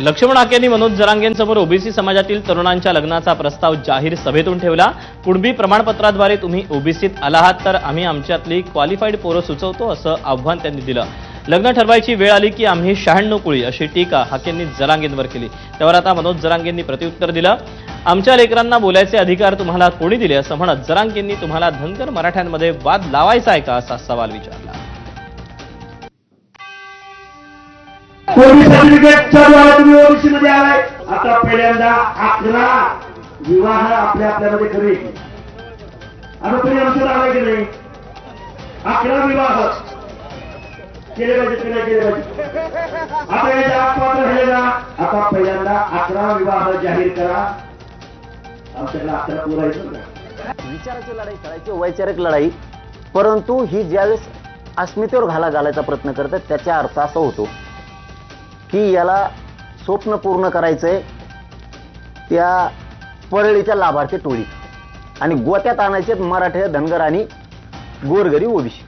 लक्ष्मण आकेंनी मनोज जरांगेंसमोर ओबीसी समाजातील तरुणांच्या लग्नाचा प्रस्ताव जाहीर सभेतून ठेवला. कुणबी प्रमाणपत्राद्वारे तुम्ही ओबीसीत आला आहात तर आम्ही आमच्यातली क्वालिफाईड पोरं सुचवतो असं आव्हान त्यांनी दिलं. लग्न ठरवायची वेळ आली की आम्ही शहाण्णव कुळी अशी टीका हाकेंनी जरांगेंवर केली. त्यावर आता मनोज जरांगेंनी प्रत्युत्तर दिलं. आमच्या लेकरांना बोलायचे अधिकार तुम्हाला कोणी दिले असं म्हणत जरांगेंनी तुम्हाला धनगर मराठ्यांमध्ये वाद लावायचा आहे का असा सवाल विचारला. कोणी सर्टिफिकेट चालू आहे तुम्ही ओबीसी मध्ये आलाय. आता पहिल्यांदा अकरा विवाह आपल्या आपल्यामध्ये खरे आता तुम्ही आमच्यात आलाय की नाही? अकरा विवाह केले पाहिजे की नाही केले पाहिजे आता याच्या पात्र झाले ना आता पहिल्यांदा अकरा विवाह जाहीर करा. आमच्याकडे अकरा बोलायचं ना विचाराची लढाई करायची वैचारिक लढाई. परंतु ही ज्यावेळेस अस्मितेवर घाला घालायचा प्रयत्न करतात त्याचा अर्थ असा होतो की याला स्वप्न पूर्ण करायचं आहे त्या परळीच्या लाभार्थी टोळीत आणि गोत्यात आणायचे मराठे धनगर आणि गोरगरी ओबीसी.